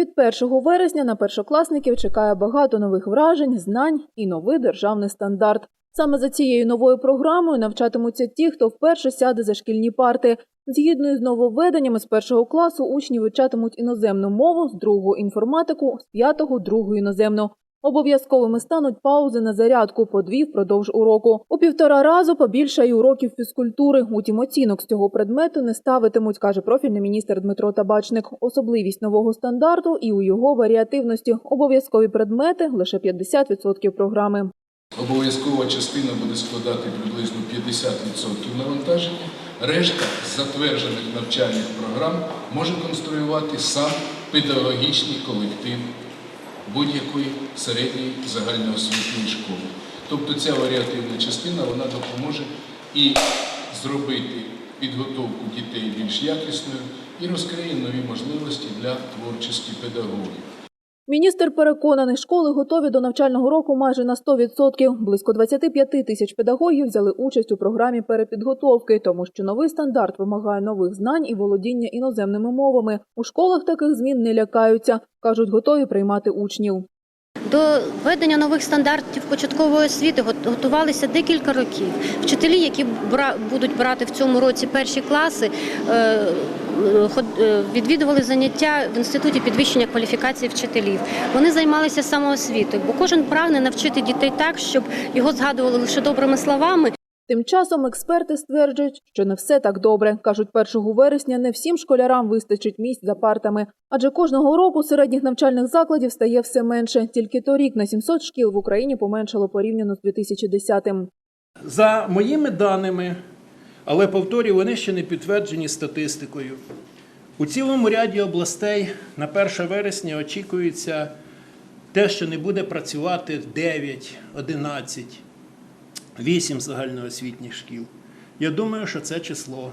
Від 1 вересня на першокласників чекає багато нових вражень, знань і новий державний стандарт. Саме за цією новою програмою навчатимуться ті, хто вперше сяде за шкільні парти. Згідно з нововведеннями, з першого класу учні вивчатимуть іноземну мову, з другого інформатику, з п'ятого другу іноземну. Обов'язковими стануть паузи на зарядку по дві впродовж уроку. У півтора разу побільшає й уроків фізкультури. Утім, оцінок з цього предмету не ставитимуть, каже профільний міністр Дмитро Табачник. Особливість нового стандарту і у його варіативності. Обов'язкові предмети лише 50% програми. Обов'язкова частина буде складати приблизно 50% навантаження. Решта затверджених навчальних програм може конструювати сам педагогічний колектив будь-якої середньої загальноосвітньої школи. Тобто ця варіативна частина вона допоможе і зробити підготовку дітей більш якісною і розкриє нові можливості для творчості педагогів. Міністр переконаний, школи готові до навчального року майже на 100%. Близько 25 тисяч педагогів взяли участь у програмі перепідготовки, тому що новий стандарт вимагає нових знань і володіння іноземними мовами. У школах таких змін не лякаються. кажуть, готові приймати учнів. До введення нових стандартів початкової освіти готувалися декілька років. Вчителі, які будуть брати в цьому році перші класи, е, е, е, відвідували заняття в інституті підвищення кваліфікації вчителів. Вони займалися самоосвітою, бо кожен прагне навчити дітей так, щоб його згадували лише добрими словами, Тим часом експерти стверджують, що не все так добре. кажуть, 1 вересня не всім школярам вистачить місць за партами, адже кожного року середніх навчальних закладів стає все менше. Тільки торік на 700 шкіл в Україні поменшало порівняно з 2010-м. За моїми даними, але повторюю, вони ще не підтверджені статистикою. У цілому ряді областей на 1 вересня очікується те, що не буде працювати 9, 11, 8 загальноосвітніх шкіл. Я думаю, що це число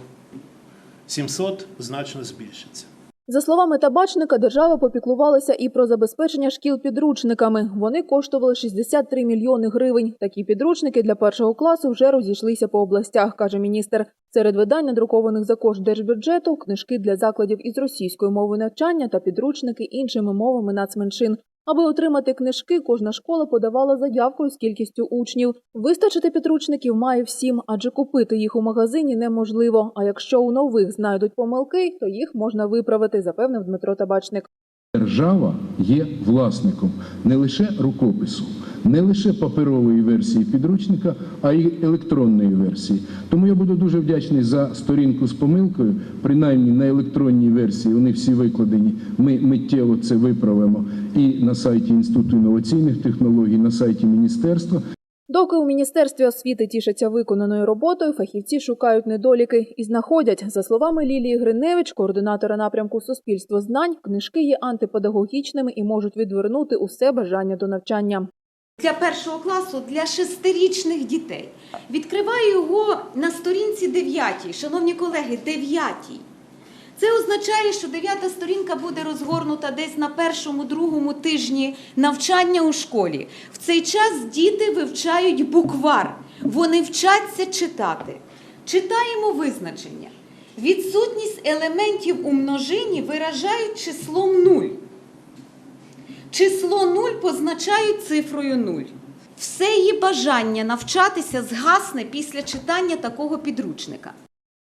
700 значно збільшиться. За словами табачника, держава попіклувалася і про забезпечення шкіл підручниками. Вони коштували 63 мільйони гривень. Такі підручники для першого класу вже розійшлися по областях, каже міністр. Серед видань, надрукованих за кошт держбюджету, книжки для закладів із російською мовою навчання та підручники іншими мовами нацменшин. Аби отримати книжки, кожна школа подавала заявку з кількістю учнів. Вистачити підручників має всім, адже купити їх у магазині неможливо. А якщо у нових знайдуть помилки, то їх можна виправити, запевнив Дмитро Табачник. Держава є власником не лише рукопису, не лише паперової версії підручника, а й електронної версії. Тому я буду дуже вдячний за сторінку з помилкою. Принаймні на електронній версії вони всі викладені. Ми миттєво це виправимо і на сайті Інституту інноваційних технологій, на сайті міністерства. Доки у міністерстві освіти тішаться виконаною роботою, фахівці шукають недоліки і знаходять. За словами Лілії Гриневич, координатора напрямку суспільство знань, книжки є антипедагогічними і можуть відвернути усе бажання до навчання. для першого класу для шестирічних дітей. Відкриваю його на сторінці 9. Шановні колеги, 9. Це означає, що дев'ята сторінка буде розгорнута десь на першому, другому тижні навчання у школі. В цей час діти вивчають буквар, вони вчаться читати. Читаємо визначення. Відсутність елементів у множині виражають числом 0. Число 0 позначають цифрою 0. Все її бажання навчатися згасне після читання такого підручника.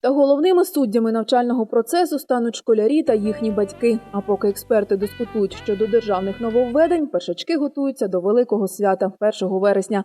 Та головними суддями навчального процесу стануть школярі та їхні батьки. А поки експерти дискутують щодо державних нововведень, першачки готуються до великого свята 1 вересня.